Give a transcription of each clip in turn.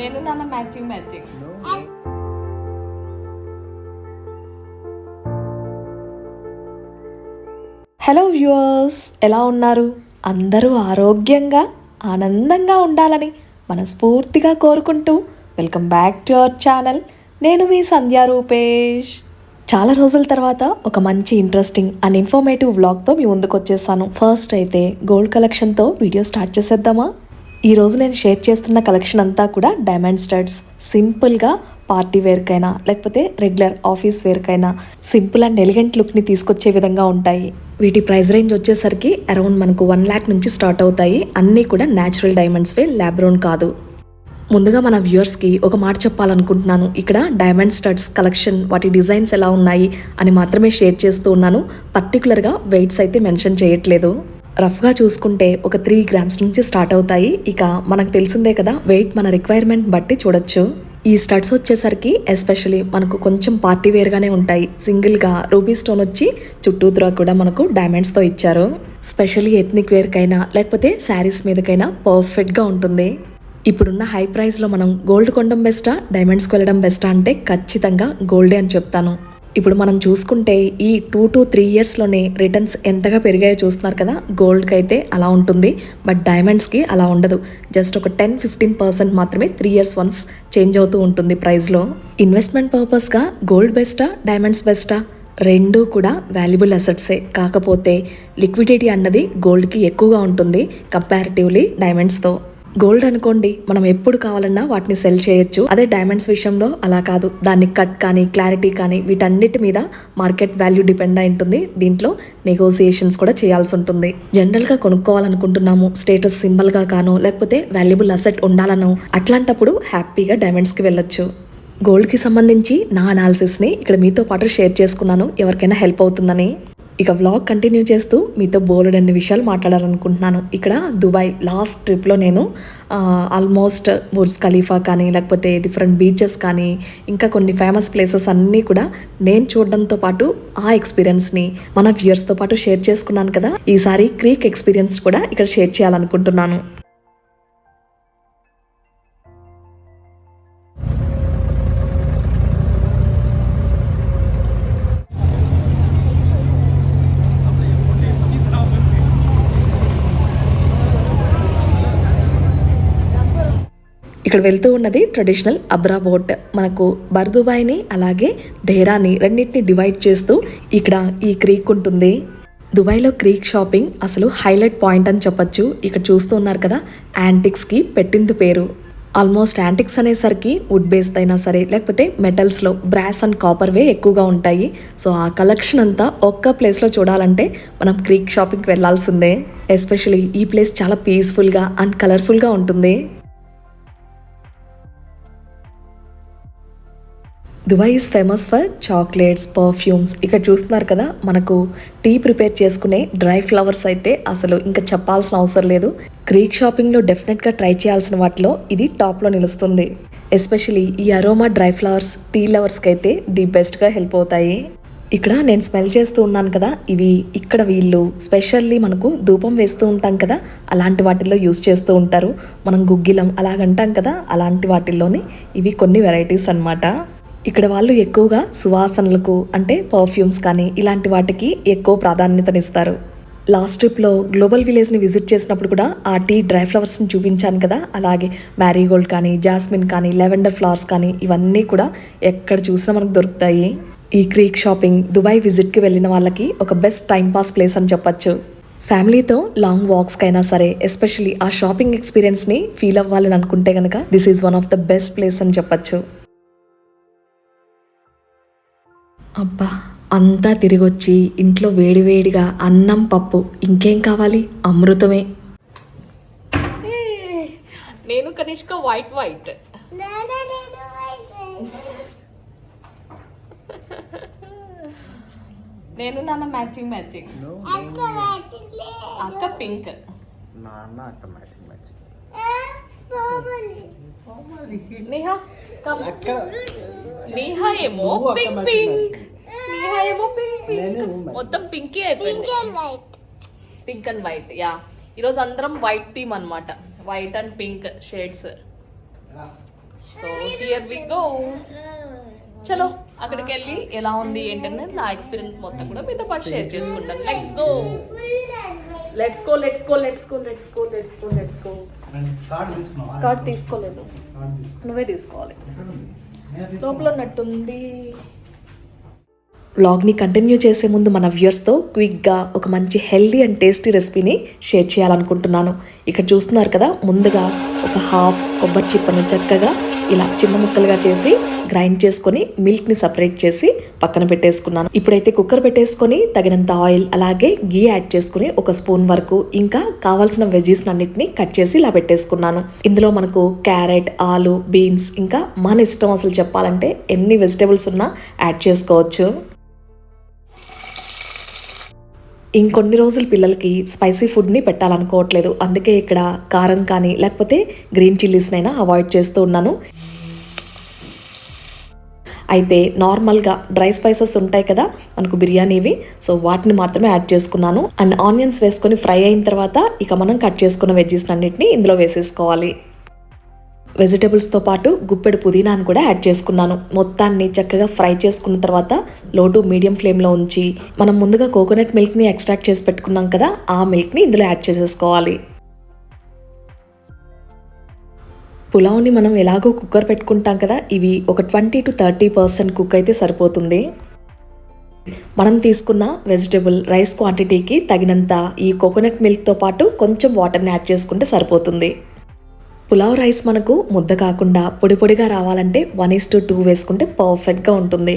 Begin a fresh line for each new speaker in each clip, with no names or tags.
నేను నాన్న matching matching
hello viewers ఎలా ఉన్నారు? అందరూ ఆరోగ్యంగా ఆనందంగా ఉండాలని మనస్ఫూర్తిగా కోరుకుంటూ welcome back to our channel నేను మీ సంధ్యా రూపేష్. చాలా రోజుల తర్వాత ఒక మంచి ఇంట్రెస్టింగ్ అండ్ ఇన్ఫర్మేటివ్ వ్లాగ్తో మీ ముందుకు వచ్చేసాను. ఫస్ట్ అయితే గోల్డ్ కలెక్షన్తో వీడియో స్టార్ట్ చేసేద్దామా? ఈ రోజు నేను షేర్ చేస్తున్న కలెక్షన్ అంతా కూడా డైమండ్ స్టడ్స్. సింపుల్గా పార్టీ వేర్కైనా లేకపోతే రెగ్యులర్ ఆఫీస్ వేర్కైనా సింపుల్ అండ్ ఎలిగెంట్ లుక్ని తీసుకొచ్చే విధంగా ఉంటాయి. వీటి ప్రైస్ రేంజ్ వచ్చేసరికి అరౌండ్ మనకు వన్ ల్యాక్ నుంచి స్టార్ట్ అవుతాయి. అన్నీ కూడా న్యాచురల్ డైమండ్స్వే ల్యాబ్రోన్ కాదు. ముందుగా మన వ్యూవర్స్కి ఒక మాట చెప్పాలనుకుంటున్నాను. ఇక్కడ డైమండ్ స్టడ్స్ కలెక్షన్ వాటి డిజైన్స్ ఎలా ఉన్నాయి అని మాత్రమే షేర్ చేస్తూ ఉన్నాను. పర్టికులర్గా వెయిట్స్ అయితే మెన్షన్ చేయట్లేదు. రఫ్గా చూసుకుంటే ఒక త్రీ గ్రామ్స్ నుంచి స్టార్ట్ అవుతాయి. ఇక మనకు తెలిసిందే కదా వెయిట్ మన రిక్వైర్మెంట్ బట్టి చూడొచ్చు. ఈ స్టడ్స్ వచ్చేసరికి ఎస్పెషలీ మనకు కొంచెం పార్టీ వేర్గానే ఉంటాయి. సింగిల్గా రూబీ స్టోన్ వచ్చి చుట్టూతురా కూడా మనకు డైమండ్స్తో ఇచ్చారు. స్పెషల్లీ ఎథ్నిక్ వేర్కైనా లేకపోతే శారీస్ మీదకైనా పర్ఫెక్ట్గా ఉంటుంది. ఇప్పుడున్న హై ప్రైస్లో మనం గోల్డ్ కొనడం బెస్టా డైమండ్స్కి వెళ్ళడం బెస్టా అంటే ఖచ్చితంగా గోల్డే అని చెప్తాను. ఇప్పుడు మనం చూసుకుంటే ఈ టూ టు త్రీ ఇయర్స్లోనే రిటర్న్స్ ఎంతగా పెరిగాయో చూస్తున్నారు కదా గోల్డ్కి అయితే అలా ఉంటుంది బట్ డైమండ్స్కి అలా ఉండదు. జస్ట్ ఒక టెన్ ఫిఫ్టీన్ పర్సెంట్ మాత్రమే త్రీ ఇయర్స్ వన్స్ చేంజ్ అవుతూ ఉంటుంది ప్రైస్లో ఇన్వెస్ట్మెంట్ పర్పస్గా గోల్డ్ బెస్టా డైమండ్స్ బెస్టా రెండూ కూడా వాల్యుబుల్ అసెట్సే కాకపోతే లిక్విడిటీ అన్నది గోల్డ్కి ఎక్కువగా ఉంటుంది కంపారిటివ్లీ డైమండ్స్తో గోల్డ్ అనుకోండి మనం ఎప్పుడు కావాలన్నా వాటిని సెల్ చేయొచ్చు. అదే డైమండ్స్ విషయంలో అలా కాదు. దాన్ని కట్ కానీ క్లారిటీ కానీ వీటన్నిటి మీద మార్కెట్ వాల్యూ డిపెండ్ అయి ఉంటుంది. దీంట్లో నెగోసియేషన్స్ కూడా చేయాల్సి ఉంటుంది. జనరల్గా కొనుక్కోవాలనుకుంటున్నాము స్టేటస్ సింబల్గా కానో లేకపోతే వాల్యుబుల్ అసెట్ ఉండాలనో అట్లాంటప్పుడు హ్యాపీగా డైమండ్స్కి వెళ్ళొచ్చు. గోల్డ్కి సంబంధించి నా అనాలిసిస్ని ఇక్కడ మీతో పాటు షేర్ చేసుకున్నాను. ఎవరికైనా హెల్ప్ అవుతుందని. ఇక వ్లాగ్ కంటిన్యూ చేస్తూ మీతో బోలెడ్ అన్ని విషయాలు మాట్లాడాలనుకుంటున్నాను. ఇక్కడ దుబాయ్ లాస్ట్ ట్రిప్లో నేను ఆల్మోస్ట్ బుర్స్ ఖలీఫా కానీ లేకపోతే డిఫరెంట్ బీచెస్ కానీ ఇంకా కొన్ని ఫేమస్ ప్లేసెస్ అన్నీ కూడా నేను చూడడంతో పాటు ఆ ఎక్స్పీరియన్స్ని మన వ్యూయర్స్తో పాటు షేర్ చేసుకున్నాను కదా. ఈసారి క్రీక్ ఎక్స్పీరియన్స్ కూడా ఇక్కడ షేర్ చేయాలనుకుంటున్నాను. ఇక్కడ వెళ్తూ ఉన్నది ట్రెడిషనల్ అబ్రా బోట్ మనకు బర్దుబాయ్ని అలాగే దేరాని రెండింటిని డివైడ్ చేస్తూ ఇక్కడ ఈ క్రీక్ ఉంటుంది. దుబాయ్లో క్రీక్ షాపింగ్ అసలు హైలైట్ పాయింట్ అని చెప్పొచ్చు. ఇక్కడ చూస్తూ ఉన్నారు కదా యాంటిక్స్కి పెట్టింది పేరు. ఆల్మోస్ట్ యాంటిక్స్ అనేసరికి వుడ్ బేస్డ్ అయినా సరే లేకపోతే మెటల్స్లో బ్రాస్ అండ్ కాపర్వే ఎక్కువగా ఉంటాయి. సో ఆ కలెక్షన్ అంతా ఒక్క ప్లేస్లో చూడాలంటే మనం క్రీక్ షాపింగ్కి వెళ్ళాల్సిందే. ఎస్పెషలీ ఈ ప్లేస్ చాలా పీస్ఫుల్గా అండ్ కలర్ఫుల్గా ఉంటుంది. Dubai is famous for chocolates perfumes ఇక్కడ చూస్తున్నారు కదా మనకు టీ ప్రిపేర్ చేసుకునే డ్రై ఫ్లవర్స్ అయితే అసలు ఇంకా చెప్పాల్సిన అవసరం లేదు. క్రీక్ షాపింగ్లో డెఫినెట్గా ట్రై చేయాల్సిన వాటిలో ఇది టాప్లో నిలుస్తుంది. ఎస్పెషలీ ఈ అరోమా డ్రై ఫ్లవర్స్ టీ లవర్స్కి అయితే ది బెస్ట్గా హెల్ప్ అవుతాయి. ఇక్కడ నేను స్మెల్ చేస్తూ ఉన్నాను కదా ఇవి ఇక్కడ వీళ్ళు స్పెషల్లీ మనకు ధూపం వేస్తూ ఉంటాం కదా అలాంటి వాటిల్లో యూస్ చేస్తూ ఉంటారు. మనం గుగ్గిలం అలాగంటాం కదా అలాంటి వాటిల్లోని ఇవి కొన్ని వెరైటీస్ అనమాట ఇక్కడ వాళ్ళు ఎక్కువగా సువాసనలకు అంటే పర్ఫ్యూమ్స్ కానీ ఇలాంటి వాటికి ఎక్కువ ప్రాధాన్యతనిస్తారు. లాస్ట్ ట్రిప్లో గ్లోబల్ విలేజ్ని విజిట్ చేసినప్పుడు కూడా ఆ టీ డ్రై ఫ్లవర్స్ని చూపించాను కదా అలాగే మ్యారీగోల్డ్ కానీ జాస్మిన్ కానీ లెవెండర్ ఫ్లవర్స్ కానీ ఇవన్నీ కూడా ఎక్కడ చూసినా మనకు దొరుకుతాయి. ఈ క్రీక్ షాపింగ్ దుబాయ్ విజిట్కి వెళ్ళిన వాళ్ళకి ఒక బెస్ట్ టైంపాస్ ప్లేస్ అని చెప్పొచ్చు. ఫ్యామిలీతో లాంగ్ వాక్స్కి అయినా సరే ఎస్పెషల్లీ ఆ షాపింగ్ ఎక్స్పీరియన్స్ని ఫీల్ అవ్వాలని అనుకుంటే కనుక this is one of the best place అని చెప్పొచ్చు. అబ్బా అంతా తిరిగొచ్చి ఇంట్లో వేడివేడిగా అన్నం పప్పు ఇంకేం కావాలి? అమృతమే.
నేను కనిష్క వైట్ వైట్ నేను నాన్న మ్యాచింగ్ మ్యాచింగ్ అక్క పింక్
నాన్న అక్క మ్యాచింగ్ మ్యాచింగ్
నేహా నేహా ఏమో పింక్ పింక్. నేహా ఏమో పింక్ పింక్. మొత్తం పింకే అయిపోయింది. పింక్ అండ్ వైట్ యా ఈరోజు అందరం వైట్ టీమ్ అన్నమాట. White and pink shades so here we go చలో అక్కడికి వెళ్ళి ఎలా ఉంది ఏంటనే నా ఎక్స్పీరియన్స్ మొత్తం కూడా మీతో పాటు షేర్ చేసుకుంటాను. Let's go let's go let's go let's go let's go let's go let's go
card
తీసుకోలేదు. నువ్వే తీసుకోవాలి. లోపల ఉన్నట్టుంది.
వ్లాగ్ని కంటిన్యూ చేసే ముందు మన వ్యూయర్స్తో క్విక్గా ఒక మంచి హెల్దీ అండ్ టేస్టీ రెసిపీని షేర్ చేయాలనుకుంటున్నాను. ఇక్కడ చూస్తున్నారు కదా ముందుగా ఒక హాఫ్ కొబ్బరి చిప్పను చక్కగా ఇలా చిన్న ముక్కలుగా చేసి గ్రైండ్ చేసుకొని మిల్క్ని సపరేట్ చేసి పక్కన పెట్టేసుకున్నాను. ఇప్పుడైతే కుక్కర్ పెట్టేసుకొని తగినంత ఆయిల్ అలాగే గీ యాడ్ చేసుకుని ఒక స్పూన్ వరకు ఇంకా కావాల్సిన వెజీస్ అన్నిటిని కట్ చేసి ఇలా పెట్టేసుకున్నాను. ఇందులో మనకు క్యారెట్ ఆలు బీన్స్ ఇంకా మన ఇష్టం అసలు చెప్పాలంటే ఎన్ని వెజిటేబుల్స్ ఉన్నా యాడ్ చేసుకోవచ్చు. ఇంకొన్ని రోజులు పిల్లలకి స్పైసీ ఫుడ్ని పెట్టాలనుకోవట్లేదు. అందుకే ఇక్కడ కారం కానీ లేకపోతే గ్రీన్ చిల్లీస్నైనా అవాయిడ్ చేస్తూ ఉన్నాను. అయితే నార్మల్గా డ్రై స్పైసెస్ ఉంటాయి కదా మనకు బిర్యానీవి సో వాటిని మాత్రమే యాడ్ చేసుకున్నాను. అండ్ ఆనియన్స్ వేసుకొని ఫ్రై అయిన తర్వాత ఇక మనం కట్ చేసుకున్న వెజ్జెస్ అన్నిటిని ఇందులో వేసేసుకోవాలి. వెజిటేబుల్స్తో పాటు గుప్పెడు పుదీనాను కూడా యాడ్ చేసుకున్నాను. మొత్తాన్ని చక్కగా ఫ్రై చేసుకున్న తర్వాత లో టు మీడియం ఫ్లేమ్లో ఉంచి మనం ముందుగా కోకోనట్ మిల్క్ని ఎక్స్ట్రాక్ట్ చేసి పెట్టుకున్నాం కదా ఆ మిల్క్ని ఇందులో యాడ్ చేసేసుకోవాలి. పులావ్ని మనం ఎలాగో కుక్కర్ పెట్టుకుంటాం కదా ఇవి ఒక twenty to thirty percent cook అయితే సరిపోతుంది. మనం తీసుకున్న వెజిటేబుల్ రైస్ క్వాంటిటీకి తగినంత ఈ కోకోనట్ మిల్క్తో పాటు కొంచెం వాటర్ని యాడ్ చేసుకుంటే సరిపోతుంది. పులావ్ రైస్ మనకు ముద్ద కాకుండా పొడి పొడిగా రావాలంటే వన్ ఈస్ టు టూ వేసుకుంటే పర్ఫెక్ట్గా ఉంటుంది.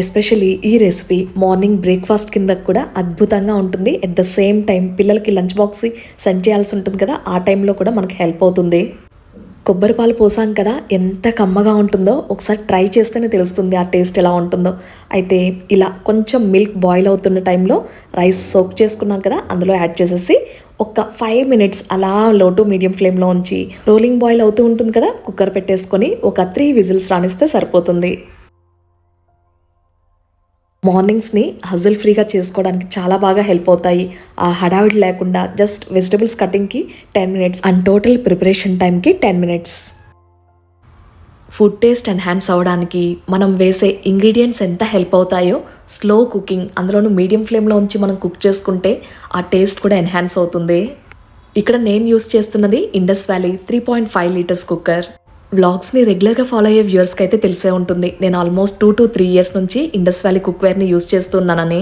ఎస్పెషలీ ఈ రెసిపీ మార్నింగ్ బ్రేక్ఫాస్ట్ కింద కూడా అద్భుతంగా ఉంటుంది. ఎట్ ద సేమ్ టైం పిల్లలకి లంచ్ బాక్స్ సెండ్ చేయాల్సి ఉంటుంది కదా ఆ టైంలో కూడా మనకి హెల్ప్ అవుతుంది. కొబ్బరి పాలు పోసాం కదా ఎంత కమ్మగా ఉంటుందో ఒకసారి ట్రై చేస్తేనే తెలుస్తుంది ఆ టేస్ట్ ఎలా ఉంటుందో. అయితే ఇలా కొంచెం మిల్క్ బాయిల్ అవుతున్న టైంలో రైస్ సోక్ చేసుకున్నాం కదా అందులో యాడ్ చేసేసి ఒక ఫైవ్ మినిట్స్ అలా లో టు మీడియం ఫ్లేమ్లో ఉంచి రోలింగ్ బాయిల్ అవుతూ ఉంటుంది కదా కుక్కర్ పెట్టేసుకొని ఒక త్రీ విజిల్స్ రాణిస్తే సరిపోతుంది. మార్నింగ్స్ని హజల్ ఫ్రీగా చేసుకోవడానికి చాలా బాగా హెల్ప్ అవుతాయి. ఆ హడావిడి లేకుండా just vegetables కటింగ్కి ten minutes and total preparation టైంకి ten minutes. Food taste enhance అవ్వడానికి మనం వేసే ఇంగ్రీడియంట్స్ ఎంత హెల్ప్ అవుతాయో స్లో కుకింగ్ అందులోనూ మీడియం ఫ్లేమ్లో ఉంచి మనం కుక్ చేసుకుంటే ఆ టేస్ట్ కూడా ఎన్హాన్స్ అవుతుంది. ఇక్కడ నేను యూస్ చేస్తున్నది Indus Valley three point five litres cooker. వ్లాగ్స్ని రెగ్యులర్గా ఫాలో అయ్యే వ్యూవర్స్కి అయితే తెలిసే ఉంటుంది. నేను almost two to three years నుంచి ఇండస్ వ్యాలీ కుక్వేర్ని యూస్ చేస్తున్నానని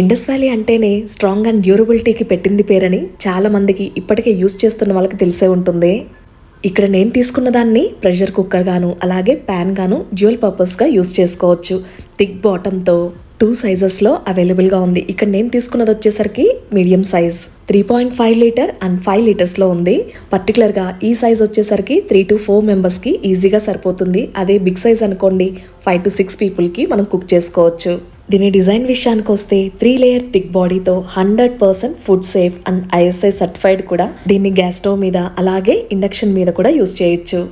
ఇండస్ వ్యాలీ అంటేనే స్ట్రాంగ్ అండ్ డ్యూరబిలిటీకి పెట్టింది పేరని చాలా మందికి ఇప్పటికే యూస్ చేస్తున్న వాళ్ళకి తెలిసే ఉంటుంది. ఇక్కడ నేను తీసుకున్న దాన్ని ప్రెషర్ కుక్కర్ గాను అలాగే ప్యాన్ గాను డ్యూయల్ పర్పస్గా యూస్ చేసుకోవచ్చు. థిక్ బాటంతో టూ సైజెస్లో అవైలబుల్గా ఉంది. ఇక్కడ నేను తీసుకున్నది వచ్చేసరికి medium size. Three point five litre and five లీటర్స్లో ఉంది. పర్టికులర్గా ఈ సైజ్ వచ్చేసరికి త్రీ టు ఫోర్ మెంబర్స్కి ఈజీగా సరిపోతుంది. అదే బిగ్ సైజ్ అనుకోండి ఫైవ్ టు సిక్స్ పీపుల్కి మనం కుక్ చేసుకోవచ్చు. దీని డిజైన్ విషయానికి వస్తే three layer thick బాడీతో hundred percent food safe and ISI certified కూడా దీన్ని గ్యాస్ స్టవ్ మీద అలాగే ఇండక్షన్ మీద కూడా యూస్ చేయొచ్చు.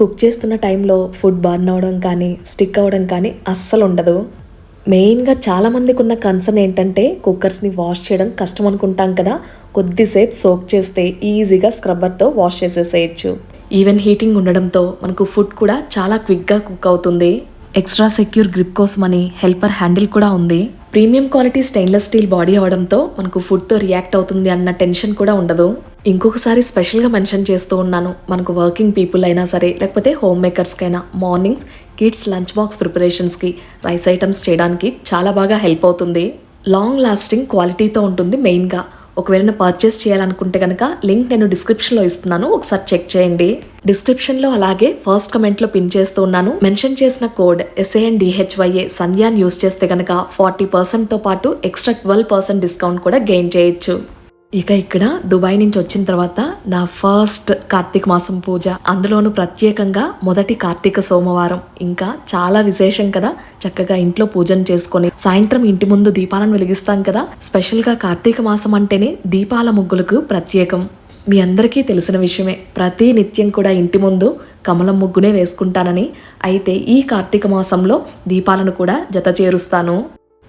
కుక్ చేస్తున్న టైంలో ఫుడ్ బర్న్ అవ్వడం కానీ స్టిక్ అవ్వడం కానీ అస్సలు ఉండదు. మెయిన్గా చాలామందికి ఉన్న కన్సర్న్ ఏంటంటే కుక్కర్స్ని వాష్ చేయడం కష్టం అనుకుంటాం కదా. కొద్దిసేపు సోక్ చేస్తే ఈజీగా స్క్రబ్బర్తో వాష్ చేసేసేయచ్చు. ఈవెన్ హీటింగ్ ఉండడంతో మనకు ఫుడ్ కూడా చాలా క్విక్గా కుక్ అవుతుంది. ఎక్స్ట్రా సెక్యూర్ గ్రిప్ కోసమని హెల్పర్ హ్యాండిల్ కూడా ఉంది. Premium quality stainless steel body అవడంతో మనకు ఫుడ్తో రియాక్ట్ అవుతుంది అన్న టెన్షన్ కూడా ఉండదు. ఇంకొకసారి స్పెషల్గా మెన్షన్ చేస్తూ ఉన్నాను మనకు వర్కింగ్ పీపుల్ అయినా సరే లేకపోతే హోమ్ మేకర్స్కైనా మార్నింగ్స్ కిడ్స్ లంచ్ బాక్స్ ప్రిపరేషన్స్కి రైస్ ఐటమ్స్ చేయడానికి చాలా బాగా హెల్ప్ అవుతుంది. లాంగ్ లాస్టింగ్ క్వాలిటీతో ఉంటుంది మెయిన్గా. ఒకవేళ పర్చేస్ చేయాలనుకుంటే కనుక లింక్ నేను డిస్క్రిప్షన్లో ఇస్తున్నాను ఒకసారి చెక్ చేయండి. డిస్క్రిప్షన్లో అలాగే ఫస్ట్ కమెంట్లో పిన్ చేస్తూ ఉన్నాను. మెన్షన్ చేసిన code S A N D H Y A సన్యాన్ use చేస్తే కనుక ఫార్టీ పర్సెంట్తో పాటు ఎక్స్ట్రా ట్వెల్వ్ పర్సెంట్ డిస్కౌంట్ కూడా గెయిన్ చేయొచ్చు. ఇక ఇక్కడ దుబాయ్ నుంచి వచ్చిన తర్వాత నా ఫస్ట్ కార్తీక మాసం పూజ. అందులోనూ ప్రత్యేకంగా మొదటి కార్తీక సోమవారం. ఇంకా చాలా విశేషం కదా చక్కగా ఇంట్లో పూజను చేసుకొని సాయంత్రం ఇంటి ముందు దీపాలను వెలిగిస్తాం కదా. స్పెషల్గా కార్తీక మాసం అంటేనే దీపాల ముగ్గులకు ప్రత్యేకం. మీ అందరికీ తెలిసిన విషయమే. ప్రతి నిత్యం కూడా ఇంటి ముందు కమలం ముగ్గునే వేసుకుంటానని. అయితే ఈ కార్తీక మాసంలో దీపాలను కూడా జత చేరుస్తాను.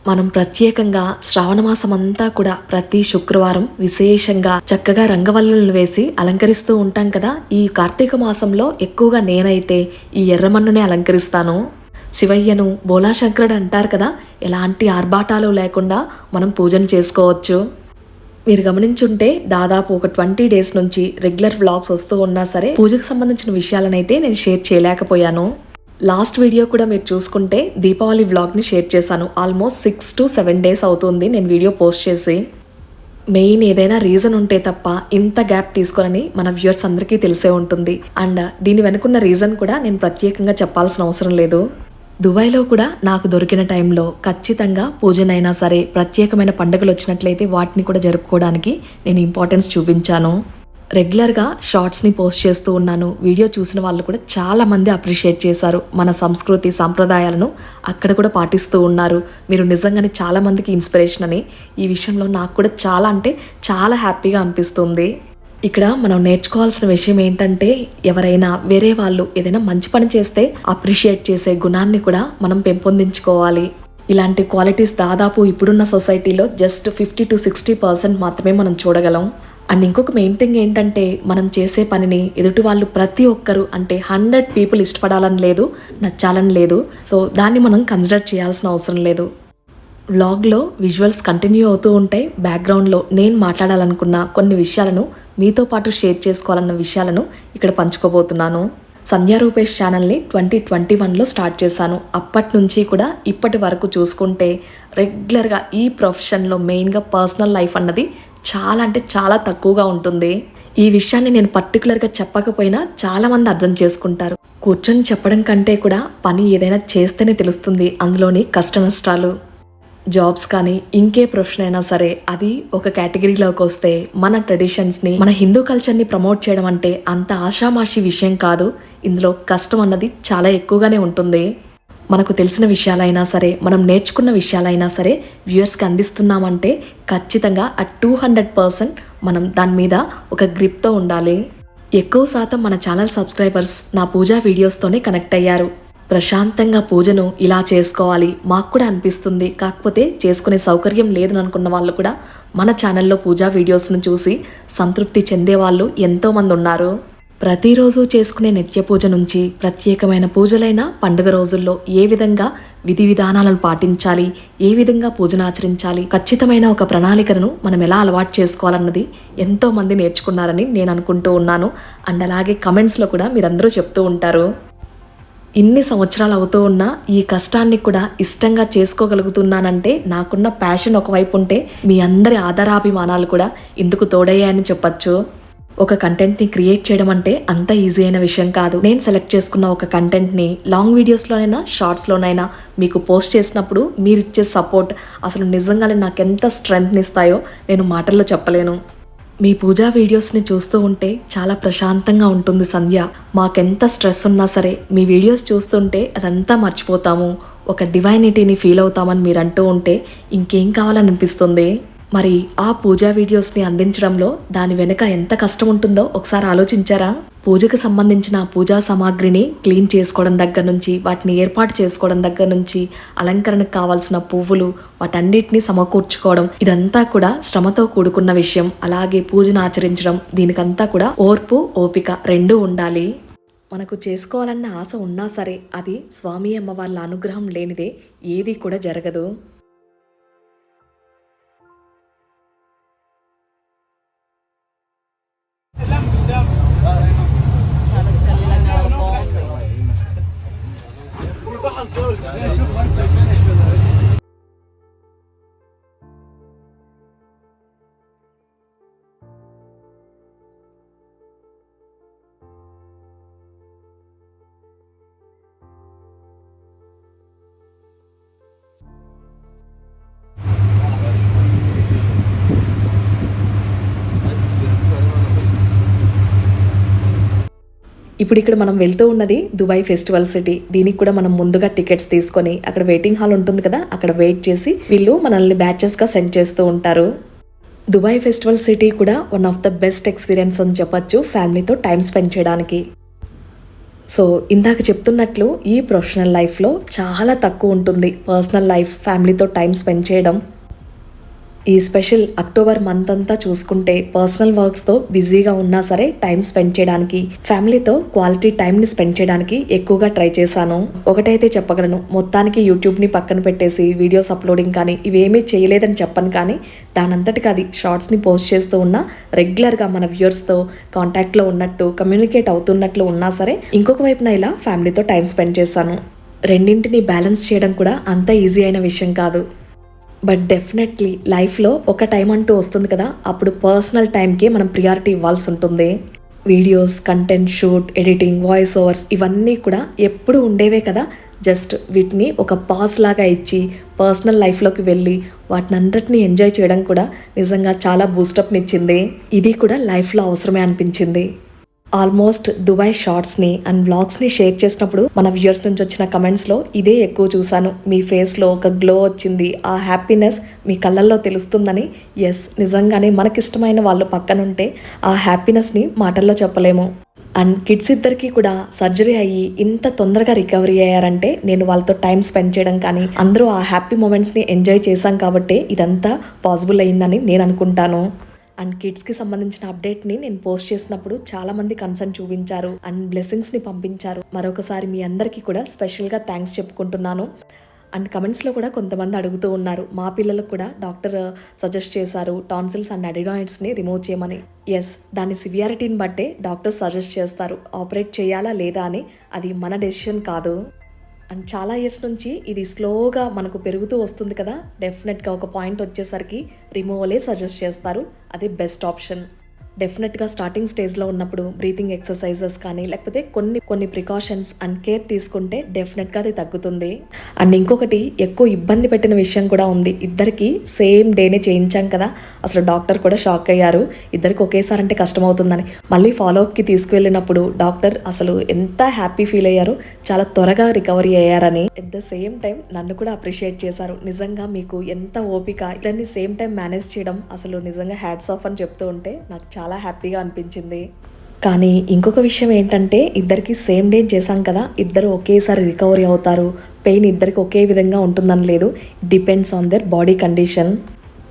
మనం ప్రత్యేకంగా శ్రావణ మాసం అంతా కూడా ప్రతి శుక్రవారం విశేషంగా చక్కగా రంగవల్లులను వేసి అలంకరిస్తూ ఉంటాం కదా. ఈ కార్తీక మాసంలో ఎక్కువగా నేనైతే ఈ ఎర్రమన్నునే అలంకరిస్తాను. శివయ్యను బోలాశంకరుడు అంటారు కదా. ఎలాంటి ఆర్భాటాలు లేకుండా మనం పూజను చేసుకోవచ్చు. మీరు గమనించుంటే దాదాపు ఒక ట్వంటీ డేస్ నుంచి రెగ్యులర్ వ్లాగ్స్ వస్తూ ఉన్నా సరే పూజకు సంబంధించిన విషయాలనైతే నేను షేర్ చేయలేకపోయాను. లాస్ట్ వీడియో కూడా మీరు చూసుకుంటే దీపావళి వ్లాగ్ని షేర్ చేశాను. Almost six to seven days అవుతుంది నేను వీడియో పోస్ట్ చేసి. మెయిన్ ఏదైనా రీజన్ ఉంటే తప్ప ఇంత గ్యాప్ తీసుకోనని మన వ్యూయర్స్ అందరికీ తెలిసే ఉంటుంది. అండ్ దీని వెనుకున్న రీజన్ కూడా నేను ప్రత్యేకంగా చెప్పాల్సిన అవసరం లేదు. దుబాయ్లో కూడా నాకు దొరికిన టైంలో ఖచ్చితంగా పూజనైనా సరే ప్రత్యేకమైన పండుగలు వచ్చినట్లయితే వాటిని కూడా జరుపుకోవడానికి నేను ఇంపార్టెన్స్ చూపించాను. రెగ్యులర్గా షార్ట్స్ని పోస్ట్ చేస్తూ ఉన్నాను. వీడియో చూసిన వాళ్ళు కూడా చాలా మంది అప్రిషియేట్ చేశారు. మన సంస్కృతి సాంప్రదాయాలను అక్కడ కూడా పాటిస్తూ ఉన్నారు. మీరు నిజంగానే చాలామందికి ఇన్స్పిరేషన్ అని. ఈ విషయంలో నాకు కూడా చాలా అంటే చాలా హ్యాపీగా అనిపిస్తుంది. ఇక్కడ మనం నేర్చుకోవాల్సిన విషయం ఏంటంటే ఎవరైనా వేరే వాళ్ళు ఏదైనా మంచి పని చేస్తే అప్రిషియేట్ చేసే గుణాన్ని కూడా మనం పెంపొందించుకోవాలి. ఇలాంటి క్వాలిటీస్ దాదాపు ఇప్పుడున్న సొసైటీలో just fifty to sixty percent మాత్రమే మనం చూడగలం. అండ్ ఇంకొక మెయిన్ థింగ్ ఏంటంటే మనం చేసే పనిని ఎదుటి వాళ్ళు ప్రతి ఒక్కరు అంటే హండ్రెడ్ పీపుల్ ఇష్టపడాలని లేదు నచ్చాలని లేదు. సో దాన్ని మనం కన్సిడర్ చేయాల్సిన అవసరం లేదు. వ్లాగ్లో విజువల్స్ కంటిన్యూ అవుతూ ఉంటాయి. బ్యాక్గ్రౌండ్లో నేను మాట్లాడాలనుకున్న కొన్ని విషయాలను మీతో పాటు షేర్ చేసుకోవాలన్న విషయాలను ఇక్కడ పంచుకోబోతున్నాను. సంధ్యా రూపేష్ ఛానల్ని ట్వంటీ ట్వంటీ వన్లో స్టార్ట్ చేశాను. అప్పటి నుంచి కూడా ఇప్పటి వరకు చూసుకుంటే రెగ్యులర్గా ఈ ప్రొఫెషన్లో మెయిన్గా పర్సనల్ లైఫ్ అన్నది చాలా అంటే చాలా తక్కువగా ఉంటుంది. ఈ విషయాన్ని నేను పర్టికులర్గా చెప్పకపోయినా చాలామంది అర్థం చేసుకుంటారు. కూర్చొని చెప్పడం కంటే కూడా పని ఏదైనా చేస్తేనే తెలుస్తుంది అందులోని కష్ట నష్టాలు జాబ్స్ కానీ ఇంకే ప్రొఫెషన్ అయినా సరే అది ఒక కేటగిరీలోకి వస్తే మన ట్రెడిషన్స్ని మన హిందూ కల్చర్ని ప్రమోట్ చేయడం అంటే అంత ఆషామాషి విషయం కాదు. ఇందులో కష్టం అన్నది చాలా ఎక్కువగానే ఉంటుంది. మనకు తెలిసిన విషయాలైనా సరే మనం నేర్చుకున్న విషయాలైనా సరే వ్యూయర్స్కి అందిస్తున్నామంటే ఖచ్చితంగా ఆ టూ హండ్రెడ్ పర్సెంట్ మనం దాని మీద ఒక గ్రిప్తో ఉండాలి. ఎక్కువ శాతం మన ఛానల్ సబ్స్క్రైబర్స్ నా పూజా వీడియోస్తోనే కనెక్ట్ అయ్యారు. ప్రశాంతంగా పూజను ఇలా చేసుకోవాలి మాకు కూడా అనిపిస్తుంది. కాకపోతే చేసుకునే సౌకర్యం లేదని అనుకున్న వాళ్ళు కూడా మన ఛానల్లో పూజా వీడియోస్ను చూసి సంతృప్తి చెందే వాళ్ళు ఎంతోమంది ఉన్నారు. ప్రతిరోజు చేసుకునే నిత్య పూజ నుంచి ప్రత్యేకమైన పూజలైన పండుగ రోజుల్లో ఏ విధంగా విధి విధానాలను పాటించాలి ఏ విధంగా పూజను ఆచరించాలి ఖచ్చితమైన ఒక ప్రణాళికను మనం ఎలా అలవాటు చేసుకోవాలన్నది ఎంతో మంది నేర్చుకున్నారని నేను అనుకుంటూ ఉన్నాను. అండ్ అలాగే కమెంట్స్లో కూడా మీరందరూ చెప్తూ ఉంటారు. ఇన్ని సంవత్సరాలు అవుతూ ఉన్నా ఈ కష్టాన్ని కూడా ఇష్టంగా చేసుకోగలుగుతున్నానంటే నాకున్న ప్యాషన్ ఒకవైపు ఉంటే మీ అందరి ఆధారాభిమానాలు కూడా ఇందుకు తోడయ్యాయని చెప్పచ్చు. ఒక కంటెంట్ని క్రియేట్ చేయడం అంటే అంత ఈజీ అయిన విషయం కాదు. నేను సెలెక్ట్ చేసుకున్న ఒక కంటెంట్ని లాంగ్ వీడియోస్లోనైనా షార్ట్స్లోనైనా మీకు పోస్ట్ చేసినప్పుడు మీరు ఇచ్చే సపోర్ట్ అసలు నిజంగానే నాకు ఎంత స్ట్రెంగ్త్ని ఇస్తాయో నేను మాటల్లో చెప్పలేను. మీ పూజా వీడియోస్ని చూస్తూ ఉంటే చాలా ప్రశాంతంగా ఉంటుంది సంధ్య. మాకెంత స్ట్రెస్ ఉన్నా సరే మీ వీడియోస్ చూస్తుంటే అదంతా మర్చిపోతాము. ఒక డివైనిటీని ఫీల్ అవుతామని మీరు అంటూ ఉంటే ఇంకేం కావాలని అనిపిస్తుంది మరి ఆ పూజా వీడియోస్ని అందించడంలో దాని వెనుక ఎంత కష్టం ఉంటుందో ఒకసారి ఆలోచించారా? పూజకు సంబంధించిన పూజా సామాగ్రిని క్లీన్ చేసుకోవడం దగ్గర నుంచి వాటిని ఏర్పాటు చేసుకోవడం దగ్గర నుంచి అలంకరణకు కావాల్సిన పువ్వులు వాటన్నిటిని సమకూర్చుకోవడం ఇదంతా కూడా శ్రమతో కూడుకున్న విషయం. అలాగే పూజను ఆచరించడం దీనికంతా కూడా ఓర్పు ఓపిక రెండూ ఉండాలి. మనకు చేసుకోవాలన్న ఆశ ఉన్నా సరే అది స్వామి అమ్మ వాళ్ళ అనుగ్రహం లేనిదే ఏది కూడా జరగదు. ఇప్పుడు ఇక్కడ మనం వెళ్తూ ఉన్నది దుబాయ్ ఫెస్టివల్ సిటీ. దీనికి కూడా మనం ముందుగా టికెట్స్ తీసుకొని అక్కడ వెయిటింగ్ హాల్ ఉంటుంది కదా అక్కడ వెయిట్ చేసి వీళ్ళు మనల్ని బ్యాచెస్గా సెండ్ చేస్తూ ఉంటారు. దుబాయ్ ఫెస్టివల్ సిటీ కూడా one of the best experience అని చెప్పొచ్చు ఫ్యామిలీతో టైం స్పెండ్ చేయడానికి. సో ఇందాక చెప్తున్నట్లు ఈ ప్రొఫెషనల్ లైఫ్లో చాలా తక్కువ ఉంటుంది. పర్సనల్ లైఫ్ ఫ్యామిలీతో టైం స్పెండ్ చేయడం. ఈ స్పెషల్ అక్టోబర్ మంత్ అంతా చూసుకుంటే పర్సనల్ వర్క్స్తో బిజీగా ఉన్నా సరే టైం స్పెండ్ చేయడానికి ఫ్యామిలీతో క్వాలిటీ టైంని స్పెండ్ చేయడానికి ఎక్కువగా ట్రై చేశాను. ఒకటైతే చెప్పగలను మొత్తానికి యూట్యూబ్ని పక్కన పెట్టేసి వీడియోస్ అప్లోడింగ్ కానీ ఇవేమీ చేయలేదని చెప్పను కానీ దానంతటికి అది షార్ట్స్ని పోస్ట్ చేస్తూ ఉన్నా రెగ్యులర్గా మన వ్యూయర్స్తో కాంటాక్ట్లో ఉన్నట్టు కమ్యూనికేట్ అవుతున్నట్లు ఉన్నా సరే ఇంకొక వైపున ఇలా ఫ్యామిలీతో టైం స్పెండ్ చేశాను. రెండింటిని బ్యాలెన్స్ చేయడం కూడా అంత ఈజీ అయిన విషయం కాదు. బట్ డెఫినెట్లీ లైఫ్లో ఒక టైం అంటూ వస్తుంది కదా. అప్పుడు పర్సనల్ టైంకి మనం ప్రియారిటీ ఇవ్వాల్సి ఉంటుంది. Videos content shoot editing voice overs ఇవన్నీ కూడా ఎప్పుడు ఉండేవే కదా. జస్ట్ వీటిని ఒక పాస్ లాగా ఇచ్చి పర్సనల్ లైఫ్లోకి వెళ్ళి వాటిని అన్నిటిని ఎంజాయ్ చేయడం కూడా నిజంగా చాలా బూస్టప్నిచ్చింది ఇది కూడా లైఫ్లో అవసరమే అనిపించింది. ఆల్మోస్ట్ దుబాయ్ షార్ట్స్ని అండ్ బ్లాగ్స్ని షేర్ చేసినప్పుడు మన వ్యూయర్స్ నుంచి వచ్చిన కమెంట్స్లో ఇదే ఎక్కువ చూశాను. మీ ఫేస్లో ఒక గ్లో వచ్చింది. ఆ హ్యాపీనెస్ మీ కళ్ళల్లో తెలుస్తుందని. ఎస్ నిజంగానే మనకిష్టమైన వాళ్ళు పక్కనుంటే ఆ హ్యాపీనెస్ని మాటల్లో చెప్పలేము. అండ్ కిడ్స్ ఇద్దరికి కూడా సర్జరీ అయ్యి ఇంత తొందరగా రికవరీ అయ్యారంటే నేను వాళ్ళతో టైం స్పెండ్ చేయడం కానీ అందరూ ఆ హ్యాపీ మూమెంట్స్ని ఎంజాయ్ చేశాం కాబట్టి ఇదంతా పాసిబుల్ అయిందని నేను అనుకుంటాను. అండ్ కిడ్స్కి సంబంధించిన అప్డేట్ని నేను పోస్ట్ చేసినప్పుడు చాలామంది కన్సర్న్ చూపించారు అండ్ బ్లెస్సింగ్స్ని పంపించారు. మరొకసారి మీ అందరికీ కూడా స్పెషల్గా థ్యాంక్స్ చెప్పుకుంటున్నాను. అండ్ కమెంట్స్లో కూడా కొంతమంది అడుగుతూ ఉన్నారు. మా పిల్లలకు కూడా డాక్టర్ uh, సజెస్ట్ చేశారు టాన్సిల్స్ అండ్ అడినాయిడ్స్ని రిమూవ్ చేయమని. ఎస్ దాని సివియారిటీని బట్టే డాక్టర్ సజెస్ట్ చేస్తారు. ఆపరేట్ చేయాలా లేదా అని అది మన డెసిషన్ కాదు. అండ్ చాలా ఇయర్స్ నుంచి ఇది స్లోగా మనకు పెరుగుతూ వస్తుంది కదా. డెఫినెట్గా ఒక పాయింట్ వచ్చేసరికి రిమూవలే సజెస్ట్ చేస్తారు. అది బెస్ట్ ఆప్షన్ డెఫినెట్గా స్టార్టింగ్ స్టేజ్లో ఉన్నప్పుడు బ్రీతింగ్ ఎక్సర్సైజెస్ కానీ లేకపోతే కొన్ని కొన్ని ప్రికాషన్స్ అండ్ కేర్ తీసుకుంటే డెఫినెట్గా అది తగ్గుతుంది. అండ్ ఇంకొకటి ఎక్కువ ఇబ్బంది పెట్టిన విషయం కూడా ఉంది. ఇద్దరికి సేమ్ డేనే చేయించాం కదా. అసలు డాక్టర్ కూడా షాక్ అయ్యారు. ఇద్దరికి ఒకేసారి అంటే కష్టమవుతుందని. మళ్ళీ ఫాలోఅప్కి తీసుకువెళ్ళినప్పుడు డాక్టర్ అసలు ఎంత హ్యాపీ ఫీల్ అయ్యారు. చాలా త్వరగా రికవరీ అయ్యారని. ఎట్ ద సేమ్ టైం నన్ను కూడా అప్రిషియేట్ చేశారు. నిజంగా మీకు ఎంత ఓపిక ఇవన్నీ సేమ్ టైం మేనేజ్ చేయడం అసలు నిజంగా హ్యాట్స్ ఆఫ్ అని చెప్తూ ఉంటే నాకు చాలా హ్యాపీగా అనిపించింది. కానీ ఇంకొక విషయం ఏంటంటే ఇద్దరికి సేమ్ డే చేశాం కదా ఇద్దరు ఒకేసారి రికవరీ అవుతారు. పెయిన్ ఇద్దరికి ఒకే విధంగా ఉంటుందని లేదు. Depends on their body condition.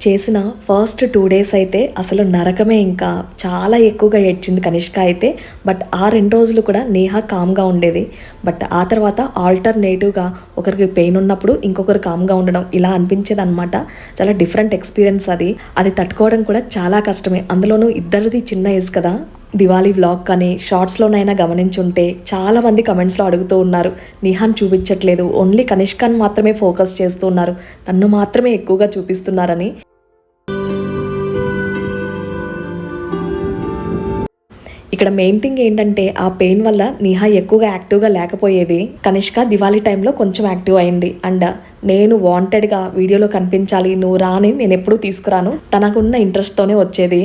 చేసిన ఫస్ట్ టూ డేస్ అయితే అసలు నరకమే ఇంకా. చాలా ఎక్కువగా ఏడ్చింది కనిష్క అయితే. బట్ ఆ రెండు రోజులు కూడా నేహ కామ్గా ఉండేది. బట్ ఆ తర్వాత ఆల్టర్నేటివ్గా ఒకరికి పెయిన్ ఉన్నప్పుడు ఇంకొకరు కామ్గా ఉండడం ఇలా అనిపించేది అనమాట చాలా డిఫరెంట్ ఎక్స్పీరియన్స్ అది. అది తట్టుకోవడం కూడా చాలా కష్టమే. అందులోనూ ఇద్దరిది చిన్న ఏజ్ కదా. దివాళీ వ్లాగ్ కానీ షార్ట్స్లోనైనా గమనించుంటే చాలా మంది కమెంట్స్లో అడుగుతూ ఉన్నారు. నిహాన్ చూపించట్లేదు. ఓన్లీ కనిష్కాన్ మాత్రమే ఫోకస్ చేస్తూ ఉన్నారు. తన్ను మాత్రమే ఎక్కువగా చూపిస్తున్నారని. ఇక్కడ మెయిన్ థింగ్ ఏంటంటే ఆ పెయిన్ వల్ల నిహా ఎక్కువగా యాక్టివ్గా లేకపోయేది. కనిష్క దివాళీ టైంలో కొంచెం యాక్టివ్ అయింది. అండ్ నేను వాంటెడ్గా వీడియోలో కనిపించాలి నువ్వు రా అని నేను ఎప్పుడూ తీసుకురాను. తనకున్న ఇంట్రెస్ట్తోనే వచ్చేది.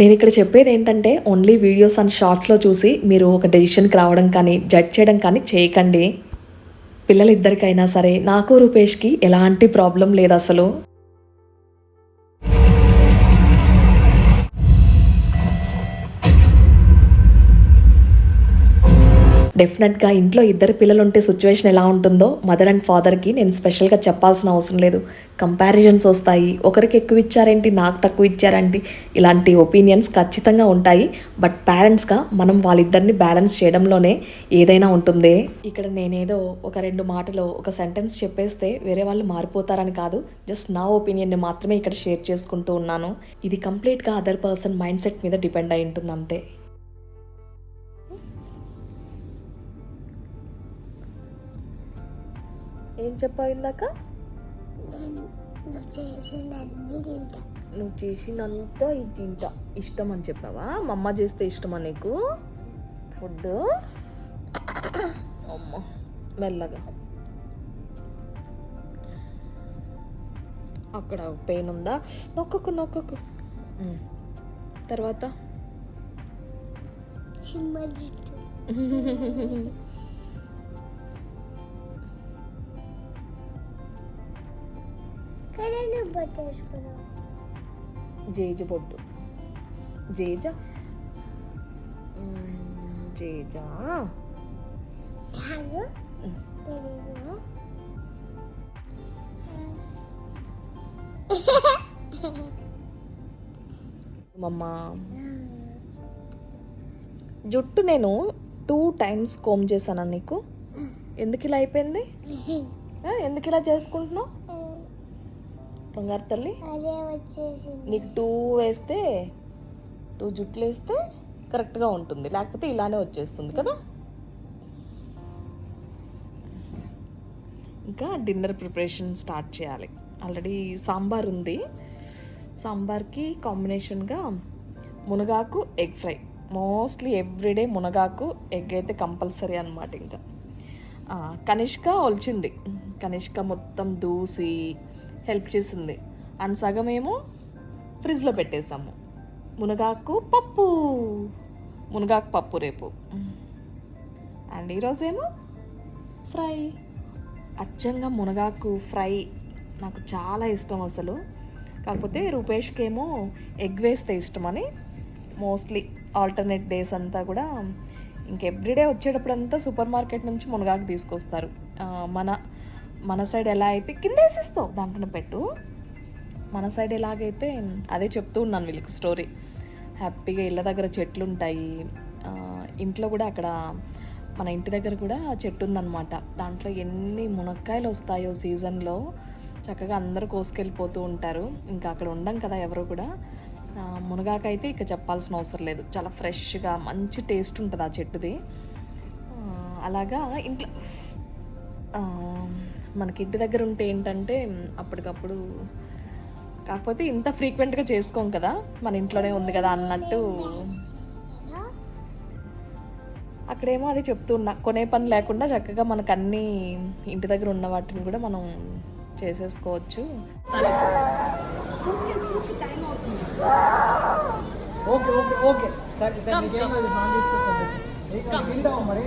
నేను ఇక్కడ చెప్పేది ఏంటంటే ఓన్లీ వీడియోస్ అండ్ షార్ట్స్లో చూసి మీరు ఒక డెసిషన్కి రావడం కానీ జడ్జ్ చేయడం కానీ చేయకండి. పిల్లలిద్దరికైనా సరే నాకు రూపేష్కి ఎలాంటి ప్రాబ్లం లేదు అసలు. డెఫినెట్గా ఇంట్లో ఇద్దరు పిల్లలు ఉంటే సిచ్యువేషన్ ఎలా ఉంటుందో మదర్ అండ్ ఫాదర్కి నేను స్పెషల్గా చెప్పాల్సిన అవసరం లేదు. కంపారిజన్స్ వస్తాయి. ఒకరికి ఎక్కువ ఇచ్చారేంటి? నాకు తక్కువ ఇచ్చారేంటి? ఇలాంటి ఒపీనియన్స్ ఖచ్చితంగా ఉంటాయి. బట్ పేరెంట్స్గా మనం వాళ్ళిద్దరిని బ్యాలెన్స్ చేయడంలోనే ఏదైనా ఉంటుంది. ఇక్కడ నేనేదో ఒక రెండు మాటలు ఒక సెంటెన్స్ చెప్పేస్తే వేరే వాళ్ళు మారిపోతారని కాదు. జస్ట్ నా ఒపీనియన్ని మాత్రమే ఇక్కడ షేర్ చేసుకుంటూ ఉన్నాను. ఇది కంప్లీట్గా అదర్ పర్సన్ మైండ్ సెట్ మీద డిపెండ్ అయి ఉంటుంది అంతే. ఏం చెప్పావు ఇందాక?
నువ్వు
చేసినంత ఇది తింటా. ఇష్టం అని చెప్పావా? మా అమ్మ చేస్తే ఇష్టమా నీకు? ఫుడ్ అమ్మ మెల్లగా. అక్కడ పెయిన్ ఉందా? నొక్కకు నొక్కకు. తర్వాత? జేజు బొడ్డు
జేజా? జేజా? మమ్మ. జుట్టు నేను టూ టైమ్స్ కోమ్ చేశాను నీకు? ఎందుకు ఇలా అయిపోయింది? ఎందుకు ఇలా చేసుకుంటున్నావు? బంగారు తల్లి. నీకు టూ వేస్తే టూ జుట్లు వేస్తే కరెక్ట్గా ఉంటుంది. లేకపోతే ఇలానే వచ్చేస్తుంది కదా? ఇంకా డిన్నర్ ప్రిపరేషన్ స్టార్ట్ చేయాలి. ఆల్రెడీ సాంబార్ ఉంది. సాంబార్కి కాంబినేషన్గా మునగాకు ఎగ్ ఫ్రై. మోస్ట్లీ ఎవ్రీడే మునగాకు ఎగ్ అయితే కంపల్సరీ అనమాట ఇంకా. కనిష్క ఒలిచింది. కనిష్క మొత్తం దూసి హెల్ప్ చేసింది. అండ్ సగం ఏమో ఫ్రిడ్జ్లో పెట్టేసాము మునగాకు పప్పు. మునగాకు పప్పు రేపు. అండ్ ఈరోజేమో ఫ్రై. అచ్చంగా మునగాకు ఫ్రై నాకు చాలా ఇష్టం అసలు. కాకపోతే రూపేష్కి ఏమో ఎగ్ వేస్తే ఇష్టమని మోస్ట్లీ ఆల్టర్నేట్ డేస్ అంతా కూడా ఇంక ఎవ్రీడే వచ్చేటప్పుడంతా సూపర్ మార్కెట్ నుంచి మునగాకు తీసుకొస్తారు. మన మన సైడ్ ఎలా అయితే కింద వేసిస్తావు దాంట్లో పెట్టు. మన సైడ్ ఎలాగైతే అదే చెప్తూ ఉన్నాను వీళ్ళకి స్టోరీ. హ్యాపీగా ఇళ్ళ దగ్గర చెట్లు ఉంటాయి ఇంట్లో కూడా అక్కడ మన ఇంటి దగ్గర కూడా చెట్టు ఉందన్నమాట దాంట్లో ఎన్ని మునక్కాయలు వస్తాయో సీజన్లో చక్కగా అందరూ కోసుకెళ్ళిపోతూ ఉంటారు. ఇంకా అక్కడ ఉండం కదా ఎవరు కూడా. మునగాకైతే ఇక చెప్పాల్సిన అవసరం లేదు. చాలా ఫ్రెష్గా మంచి టేస్ట్ ఉంటుంది ఆ చెట్టుది. అలాగా ఇంట్లో మనకి ఇంటి దగ్గర ఉంటే ఏంటంటే అప్పటికప్పుడు కాకపోతే ఇంత ఫ్రీక్వెంట్గా చేసుకోం కదా మన ఇంట్లోనే ఉంది కదా అన్నట్టు. అక్కడేమో అది చెప్తున్నా కొనే పని లేకుండా చక్కగా మనకు అన్ని ఇంటి దగ్గర ఉన్న వాటిని కూడా మనం చేసేసుకోవచ్చు.
Okay okay okay. సరే సరే మరి?